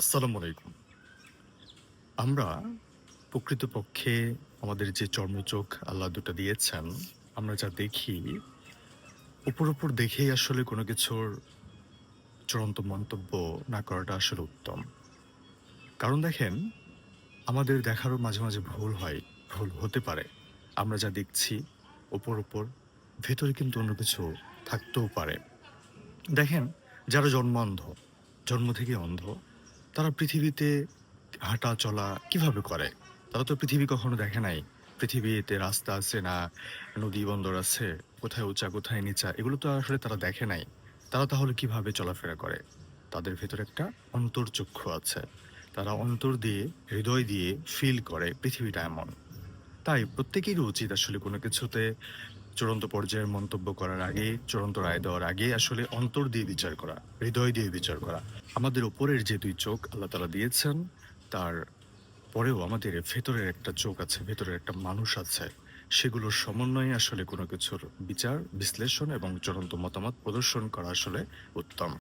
আসসালামু আলাইকুম। আমরা প্রকৃতপক্ষে আমাদের যে চর্মচোখ আল্লাহ দুটো দিয়েছেন, আমরা যা দেখি, উপর উপর দেখেই আসলে কোনো কিছুর চূড়ান্ত মন্তব্য না করাটা আসলে উত্তম। কারণ দেখেন, আমাদের দেখারও মাঝে মাঝে ভুল হয়, ভুল হতে পারে। আমরা যা দেখছি ওপর ওপর ভেতরে কিন্তু অন্য কিছু থাকতেও পারে। দেখেন, যারা জন্ম অন্ধ জন্ম থেকে অন্ধ তারা পৃথিবীতে হাঁটা চলা কীভাবে করে? তারা তো পৃথিবী কখনো দেখে নাই। পৃথিবীতে রাস্তা আছে না, নদী বন্দর আছে, কোথায় উঁচা, কোথায় নিচা, এগুলো তো আসলে তারা দেখে নাই। তারা তাহলে কীভাবে চলাফেরা করে? তাদের ভেতরে একটা অন্তর্চক্ষু আছে। তারা অন্তর দিয়ে, হৃদয় দিয়ে ফিল করে পৃথিবীটা এমন। তাই প্রত্যেকেরই উচিত আসলে কোনো কিছুতে চূড়ান্ত পর্যায়ের মন্তব্য করার আগে, চূড়ান্ত রায় দেওয়ার আগে আসলে অন্তর দিয়ে বিচার করা, হৃদয় দিয়ে বিচার করা। আমাদের ওপরের যে দুই চোখ আল্লাহ তালা দিয়েছেন, তার পরেও আমাদের ভেতরের একটা চোখ আছে, ভেতরের একটা মানুষ আছে। সেগুলোর সমন্বয়ে আসলে কোনো কিছুর বিচার, বিশ্লেষণ এবং চূড়ান্ত মতামত প্রদর্শন করা আসলে উত্তম।